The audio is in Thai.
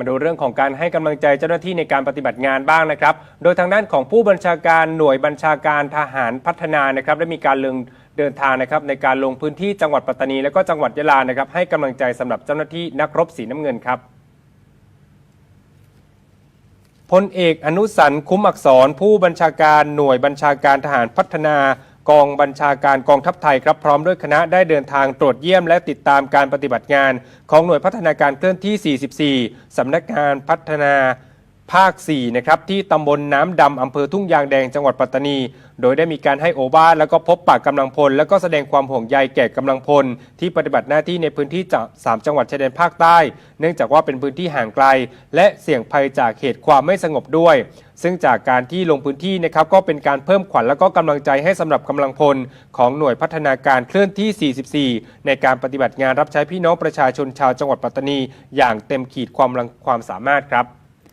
มาดูเรื่องของการให้กำลังใจเจ้าหน้าที่ในการปฏิบัติงานบ้างนะครับ โดยทางด้านของผู้บัญชาการหน่วยบัญชาการทหารพัฒนานะครับได้มีการลงเดินทางนะครับในการลงพื้นที่จังหวัดปัตตานี และก็จังหวัดยะลานะครับให้กำลังใจสำหรับเจ้าหน้าที่นักรบสีน้ำเงินครับพลเอกอนุสันต์คุ้มอักษรผู้บัญชาการหน่วยบัญชาการทหารพัฒนา กองบัญชาการกองทัพไทยครับพร้อมด้วยคณะได้เดินทางตรวจเยี่ยมและติดตามการปฏิบัติงาน ของหน่วยพัฒนาการเคลื่อนที่ 44 สำนักงานพัฒนา ภาค 4 นะครับ ที่ตำบลน้ำดำอำเภอทุ่งยางแดงจังหวัดปัตตานี โดยได้มีการให้โอวาแล้วก็พบปากกำลังพล แล้วก็แสดงความห่วงใยแก่กำลังพล ที่ปฏิบัติหน้าที่ในพื้นที่จะสามจังหวัดชายแดนภาคใต้ เนื่องจากว่าเป็นพื้นที่ห่างไกล และเสี่ยงภัยจากเหตุความไม่สงบด้วย ซึ่งจากการที่ลงพื้นที่นะครับก็เป็นการเพิ่มขวัญและก็กำลังใจให้สำหรับกำลังพล ของหน่วยพัฒนาการเคลื่อนที่ 44 ในการปฏิบัติงานรับใช้พี่น้องประชาชนชาวจังหวัดปัตตานี อย่างเต็มขีดความความสามารถครับ